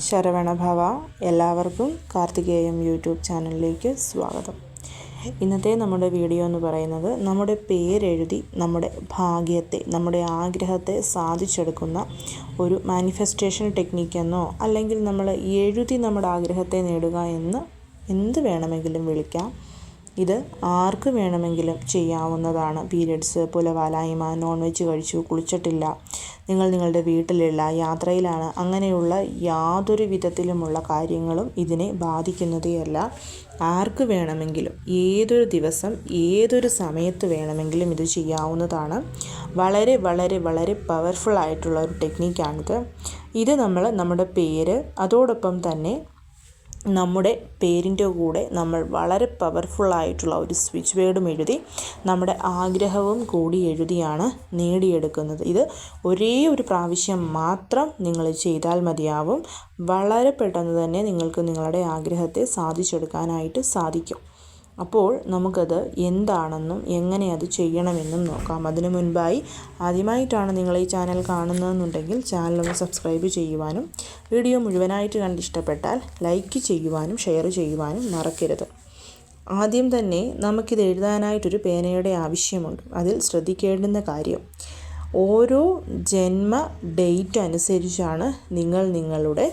ശരവണഭവ എല്ലാവർക്കും കാർത്തികേയം യൂട്യൂബ് ചാനലിലേക്ക് സ്വാഗതം. ഇന്നത്തെ നമ്മുടെ വീഡിയോ എന്ന് പറയുന്നത് നമ്മുടെ പേരെഴുതി നമ്മുടെ ഭാഗ്യത്തെ നമ്മുടെ ആഗ്രഹത്തെ സാധിച്ചെടുക്കുന്ന ഒരു മാനിഫെസ്റ്റേഷൻ ടെക്നിക്കെന്നോ അല്ലെങ്കിൽ നമ്മൾ എഴുതി നമ്മുടെ ആഗ്രഹത്തെ നേടുക എന്ന് എന്ത് വേണമെങ്കിലും വിളിക്കാം. ഇത് ആർക്ക് വേണമെങ്കിലും ചെയ്യാവുന്നതാണ്. പീരിയഡ്സ് പുലവാലായ്മ നോൺ വെജ് കഴിച്ചു കുളിച്ചിട്ടില്ല. നിങ്ങൾ നിങ്ങളുടെ വീട്ടിലില്ല യാത്രയിലാണ്. അങ്ങനെയുള്ള യാതൊരു വിധത്തിലുമുള്ള കാര്യങ്ങളും ഇതിനെ ബാധിക്കുന്നതേയല്ല. ആർക്ക് വേണമെങ്കിലും ഏതൊരു ദിവസം ഏതൊരു സമയത്ത് വേണമെങ്കിലും ഇത് ചെയ്യാവുന്നതാണ്. വളരെ വളരെ വളരെ പവർഫുൾ ആയിട്ടുള്ള ഒരു ടെക്നിക്കാണിത് ഇത് നമ്മൾ നമ്മുടെ പേര് അതോടൊപ്പം തന്നെ നമ്മുടെ പേരിന്റെ കൂടെ നമ്മൾ വളരെ പവർഫുള്ളായിട്ടുള്ള ഒരു സ്വിച്ച് വേർഡും എഴുതി നമ്മുടെ ആഗ്രഹവും കൂടി എഴുതിയാണ് നേടിയെടുക്കുന്നത്. ഇത് ഒരേ ഒരു പ്രാവശ്യം മാത്രം നിങ്ങൾ ചെയ്താൽ മതിയാവും. വളരെ പെട്ടെന്ന് തന്നെ നിങ്ങൾക്ക് നിങ്ങളുടെ ആഗ്രഹത്തെ സാധിച്ചെടുക്കാനായിട്ട് സാധിക്കും. അപ്പോൾ നമുക്കത് എന്താണെന്നും എങ്ങനെ അത് ചെയ്യണമെന്നും നോക്കാം. അതിനു മുൻപായി ആദ്യമായിട്ടാണ് നിങ്ങൾ ഈ ചാനൽ കാണുന്നതെന്നുണ്ടെങ്കിൽ ചാനൽ ഒന്ന് സബ്സ്ക്രൈബ് ചെയ്യുവാനും വീഡിയോ മുഴുവനായിട്ട് കണ്ടിഷ്ടപ്പെട്ടാൽ ലൈക്ക് ചെയ്യുവാനും ഷെയർ ചെയ്യുവാനും മറക്കരുത്. ആദ്യം തന്നെ നമുക്കിത് എഴുതാനായിട്ടൊരു പേനയുടെ ആവശ്യമുണ്ട്. അതിൽ ശ്രദ്ധിക്കേണ്ടുന്ന കാര്യം ഓരോ ജന്മ ഡേറ്റ് അനുസരിച്ചാണ് നിങ്ങൾ നിങ്ങളുടെ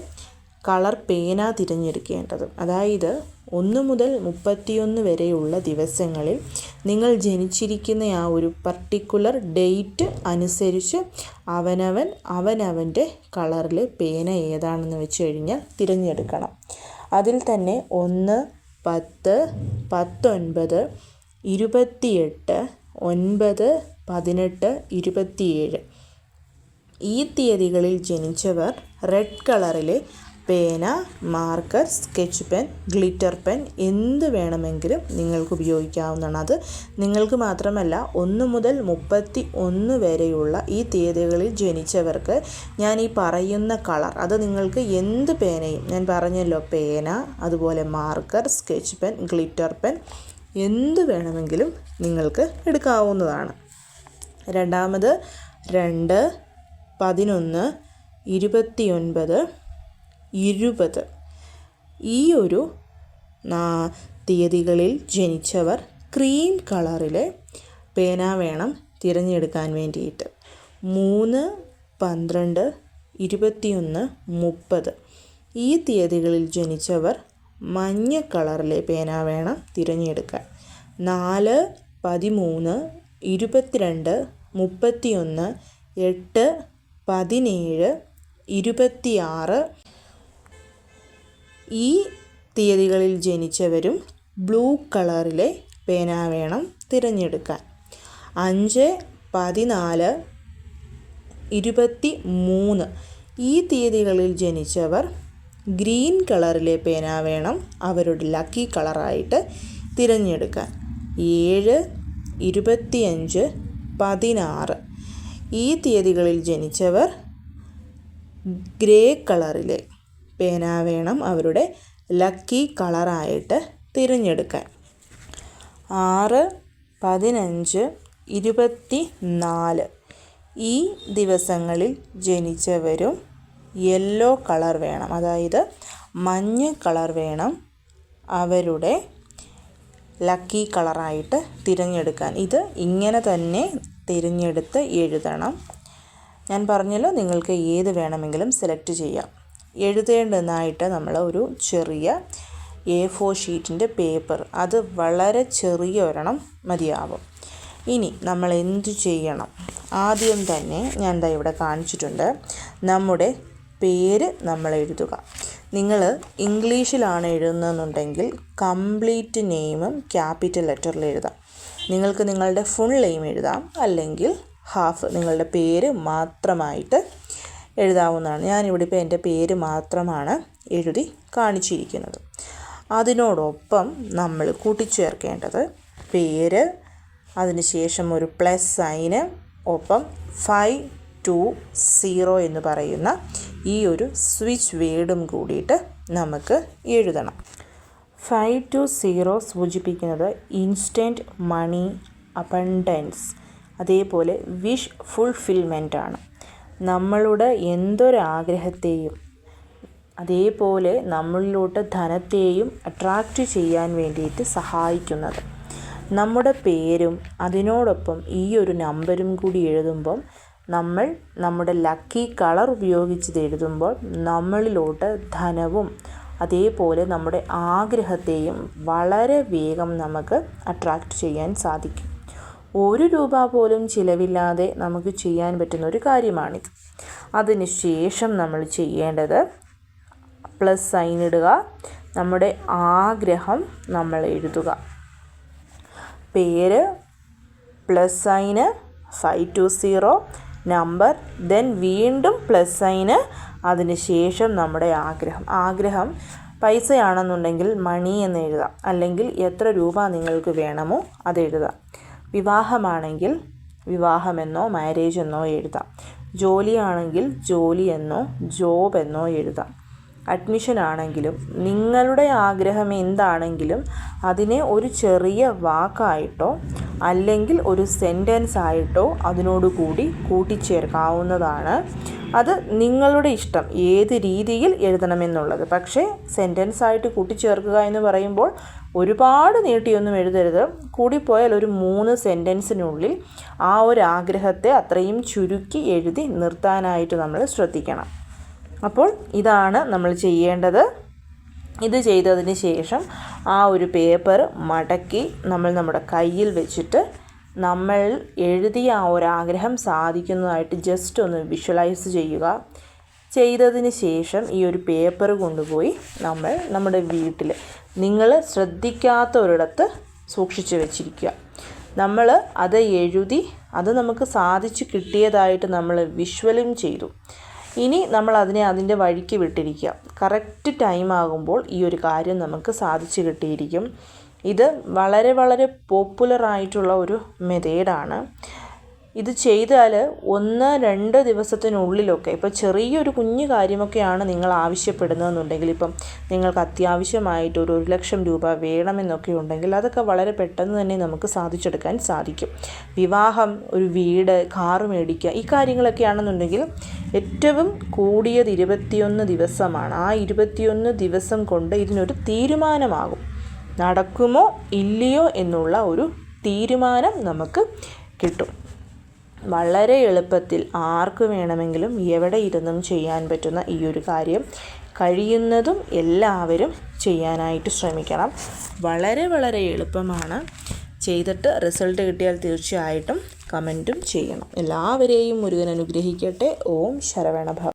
കളർ പേന തിരഞ്ഞെടുക്കേണ്ടത്. അതായത് ഒന്ന് മുതൽ മുപ്പത്തിയൊന്ന് വരെയുള്ള ദിവസങ്ങളിൽ നിങ്ങൾ ജനിച്ചിരിക്കുന്ന ആ ഒരു പർട്ടിക്കുലർ ഡേറ്റ് അനുസരിച്ച് അവനവൻ അവനവന്റെ കളറിലെ പേന ഏതാണെന്ന് വെച്ച് കഴിഞ്ഞാൽ തിരഞ്ഞെടുക്കണം. അതിൽ തന്നെ ഒന്ന് പത്ത് പത്തൊൻപത് ഇരുപത്തിയെട്ട് ഒൻപത് പതിനെട്ട് ഇരുപത്തിയേഴ്. ഈ തീയതികളിൽ ജനിച്ചവർ റെഡ് കളറിലെ പേന marker sketch pen glitter pen എന്ത് വേണമെങ്കിലും നിങ്ങൾക്ക് ഉപയോഗിക്കാവുന്നതാണ്. അത് നിങ്ങൾക്ക് മാത്രമല്ല ഒന്ന് മുതൽ മുപ്പത്തി ഒന്ന് വരെയുള്ള ഈ തീയതികളിൽ ജനിച്ചവർക്ക് ഞാൻ ഈ പറയുന്ന കളർ അത് നിങ്ങൾക്ക് എന്ത് പേനയും ഞാൻ പറഞ്ഞല്ലോ പേന അതുപോലെ marker sketch pen glitter pen എന്ത് വേണമെങ്കിലും നിങ്ങൾക്ക് എടുക്കാവുന്നതാണ്. രണ്ടാമത് രണ്ട് പതിനൊന്ന് ഇരുപത്തിയൊൻപത് ഇരുപത്. ഈ ഒരു തീയതികളിൽ ജനിച്ചവർ ക്രീം കളറിലെ പേന വേണം തിരഞ്ഞെടുക്കാൻ വേണ്ടിയിട്ട്. മൂന്ന് പന്ത്രണ്ട് ഇരുപത്തിയൊന്ന് മുപ്പത്. ഈ തീയതികളിൽ ജനിച്ചവർ മഞ്ഞ കളറിലെ പേന വേണം തിരഞ്ഞെടുക്കാൻ. നാല് പതിമൂന്ന് ഇരുപത്തിരണ്ട് മുപ്പത്തിയൊന്ന് എട്ട് പതിനേഴ് ഇരുപത്തിയാറ് ഈ തീയതികളിൽ ജനിച്ചവരും ബ്ലൂ കളറിലെ പേന വേണം തിരഞ്ഞെടുക്കാൻ. അഞ്ച് പതിനാല് ഇരുപത്തി മൂന്ന് ഈ തീയതികളിൽ ജനിച്ചവർ ഗ്രീൻ കളറിലെ പേന വേണം അവരുടെ ലക്കി കളറായിട്ട് തിരഞ്ഞെടുക്കാൻ. ഏഴ് ഇരുപത്തിയഞ്ച് പതിനാറ് ഈ തീയതികളിൽ ജനിച്ചവർ ഗ്രേ കളറിലെ പേന വേണം അവരുടെ ലക്കി കളറായിട്ട് തിരഞ്ഞെടുക്കാൻ. ആറ് പതിനഞ്ച് ഇരുപത്തി നാല് ഈ ദിവസങ്ങളിൽ ജനിച്ചവരും യെല്ലോ കളർ വേണം. അതായത് മഞ്ഞ കളർ വേണം അവരുടെ ലക്കി കളറായിട്ട് തിരഞ്ഞെടുക്കാൻ. ഇത് ഇങ്ങനെ തന്നെ തിരഞ്ഞെടുത്ത് എഴുതണം. ഞാൻ പറഞ്ഞല്ലോ നിങ്ങൾക്ക് ഏത് വേണമെങ്കിലും സെലക്ട് ചെയ്യാം. എഴുതേണ്ടതായിട്ട് നമ്മൾ ഒരു ചെറിയ എ ഫോർ ഷീറ്റിന്റെ പേപ്പർ അത് വളരെ ചെറിയ ഒരെണ്ണം മതിയാവും. ഇനി നമ്മൾ എന്തു ചെയ്യണം? ആദ്യം തന്നെ ഞാൻ എന്താ ഇവിടെ കാണിച്ചിട്ടുണ്ട് നമ്മുടെ പേര് നമ്മൾ എഴുതുക. നിങ്ങൾ ഇംഗ്ലീഷിലാണ് എഴുതുന്നതെന്നുണ്ടെങ്കിൽ കംപ്ലീറ്റ് നെയിമും ക്യാപിറ്റൽ ലെറ്ററിൽ എഴുതാം. നിങ്ങൾക്ക് നിങ്ങളുടെ ഫുൾ നെയിം എഴുതാം. അല്ലെങ്കിൽ ഹാഫ് നിങ്ങളുടെ പേര് മാത്രമായിട്ട് എഴുതാവുന്നതാണ്. ഞാനിവിടെ ഇപ്പോൾ എന്റെ പേര് മാത്രമാണ് എഴുതി കാണിച്ചിരിക്കുന്നത്. അതിനോടൊപ്പം നമ്മൾ കൂട്ടിച്ചേർക്കേണ്ടത് പേര് അതിനുശേഷം ഒരു പ്ലസ് സൈന് ഒപ്പം ഫൈവ് ടു സീറോ എന്ന് പറയുന്ന ഈ ഒരു സ്വിച്ച് വേർഡും കൂടിയിട്ട് നമുക്ക് എഴുതണം. ഫൈവ് ടു സീറോ സൂചിപ്പിക്കുന്നത് ഇൻസ്റ്റന്റ് മണി അബണ്ടൻസ് അതേപോലെ വിഷ് ഫുൾഫിൽമെന്റ് ആണ്. നമ്മളുടെ എന്തൊരാഗ്രഹത്തെയും അതേപോലെ നമ്മളിലോട്ട് ധനത്തെയും അട്രാക്റ്റ് ചെയ്യാൻ വേണ്ടിയിട്ട് സഹായിക്കുന്നത്. നമ്മുടെ പേരും അതിനോടൊപ്പം ഈ ഒരു നമ്പരും കൂടി എഴുതുമ്പം നമ്മൾ നമ്മുടെ ലക്കി കളർ ഉപയോഗിച്ച് എഴുതുമ്പോൾ നമ്മളിലോട്ട് ധനവും അതേപോലെ നമ്മുടെ ആഗ്രഹത്തെയും വളരെ വേഗം നമുക്ക് അട്രാക്റ്റ് ചെയ്യാൻ സാധിക്കും. ഒരു രൂപ പോലും ചിലവില്ലാതെ നമുക്ക് ചെയ്യാൻ പറ്റുന്ന ഒരു കാര്യമാണിത്. അതിന് ശേഷം നമ്മൾ ചെയ്യേണ്ടത് പ്ലസ് സൈൻ ഇടുക. നമ്മുടെ ആഗ്രഹം നമ്മൾ എഴുതുക. പേര് plus sign five two zero number then വീണ്ടും പ്ലസ് സൈന് അതിന് ശേഷം നമ്മുടെ ആഗ്രഹം. ആഗ്രഹം പൈസയാണെന്നുണ്ടെങ്കിൽ മണി എന്ന് എഴുതാം. അല്ലെങ്കിൽ എത്ര രൂപ നിങ്ങൾക്ക് വേണമോ അത് എഴുതാം. വിവാഹമാണെങ്കിൽ വിവാഹമെന്നോ മാരേജ് എന്നോ എഴുതാം. ജോലിയാണെങ്കിൽ ജോലി എന്നോ ജോബ് എന്നോ എഴുതാം. അഡ്മിഷൻ ആണെങ്കിലും നിങ്ങളുടെ ആഗ്രഹം എന്താണെങ്കിലും അതിനെ ഒരു ചെറിയ വാക്കായിട്ടോ അല്ലെങ്കിൽ ഒരു സെന്റൻസ് ആയിട്ടോ അതിനോടുകൂടി കൂട്ടിച്ചേർക്കാവുന്നതാണ്. അത് നിങ്ങളുടെ ഇഷ്ടം ഏത് രീതിയിൽ എഴുതണമെന്നുള്ളത്. പക്ഷേ സെന്റൻസ് ആയിട്ട് കൂട്ടിച്ചേർക്കുക എന്ന് പറയുമ്പോൾ ഒരുപാട് നീട്ടിയൊന്നും എഴുതരുത്. കൂടിപ്പോയാൽ ഒരു മൂന്ന് സെന്റൻസിനുള്ളിൽ ആ ഒരു ആഗ്രഹത്തെ അത്രയും ചുരുക്കി എഴുതി നിർത്താനായിട്ട് നമ്മൾ ശ്രദ്ധിക്കണം. അപ്പോൾ ഇതാണ് നമ്മൾ ചെയ്യേണ്ടത്. ഇത് ചെയ്തതിന് ശേഷം ആ ഒരു പേപ്പർ മടക്കി നമ്മൾ നമ്മുടെ കയ്യിൽ വെച്ചിട്ട് നമ്മൾ എഴുതിയ ആ ഒരു ആഗ്രഹം സാധിക്കുന്നതായിട്ട് ജസ്റ്റ് ഒന്ന് വിഷ്വലൈസ് ചെയ്യുക. ചെയ്തതിന് ശേഷം ഈ ഒരു പേപ്പർ കൊണ്ടുപോയി നമ്മൾ നമ്മുടെ വീട്ടിൽ നിങ്ങൾ ശ്രദ്ധിക്കാത്ത ഒരിടത്ത് സൂക്ഷിച്ചു വെച്ചിരിക്കുക. നമ്മൾ അത് എഴുതി അത് നമുക്ക് സാധിച്ചു കിട്ടിയതായിട്ട് നമ്മൾ വിഷ്വലും ചെയ്തു. ഇനി നമ്മൾ അതിനെ അതിന്റെ വഴിക്ക് വിട്ടിരിക്കുക. കറക്റ്റ് ടൈം ആകുമ്പോൾ ഈ ഒരു കാര്യം നമുക്ക് സാധിച്ചു കിട്ടിയിരിക്കും. ഇത് വളരെ വളരെ പോപ്പുലർ ആയിട്ടുള്ള ഒരു മെത്തേഡാണ് ഇത് ചെയ്താൽ ഒന്ന് രണ്ട് ദിവസത്തിനുള്ളിലൊക്കെ ഇപ്പോൾ ചെറിയൊരു കുഞ്ഞു കാര്യമൊക്കെയാണ് നിങ്ങൾ ആവശ്യപ്പെടുന്നതെന്നുണ്ടെങ്കിൽ ഇപ്പം നിങ്ങൾക്ക് അത്യാവശ്യമായിട്ട് ഒരു ഒരു ലക്ഷം രൂപ വേണമെന്നൊക്കെ ഉണ്ടെങ്കിൽ അതൊക്കെ വളരെ പെട്ടെന്ന് തന്നെ നമുക്ക് സാധിച്ചെടുക്കാൻ സാധിക്കും. വിവാഹം ഒരു വീട് കാറ് മേടിക്കുക ഈ കാര്യങ്ങളൊക്കെ ആണെന്നുണ്ടെങ്കിൽ ഏറ്റവും കൂടിയത് ഇരുപത്തിയൊന്ന് ദിവസമാണ്. ആ ഇരുപത്തിയൊന്ന് ദിവസം കൊണ്ട് ഇതിനൊരു തീരുമാനമാകും. നടക്കുമോ ഇല്ലയോ എന്നുള്ള ഒരു തീരുമാനം നമുക്ക് കിട്ടും. വളരെ എളുപ്പത്തിൽ ആർക്ക് വേണമെങ്കിലും എവിടെ ഇരുന്നും ചെയ്യാൻ പറ്റുന്ന ഈ ഒരു കാര്യം കഴിയുന്നതും എല്ലാവരും ചെയ്യാനായിട്ട് ശ്രമിക്കണം. വളരെ വളരെ എളുപ്പമാണ്. ചെയ്തിട്ട് റിസൾട്ട് കിട്ടിയാൽ തീർച്ചയായിട്ടും കമന്റും ചെയ്യണം. എല്ലാവരെയും മുരുകൻ അനുഗ്രഹിക്കട്ടെ. ഓം ശരവണഭവ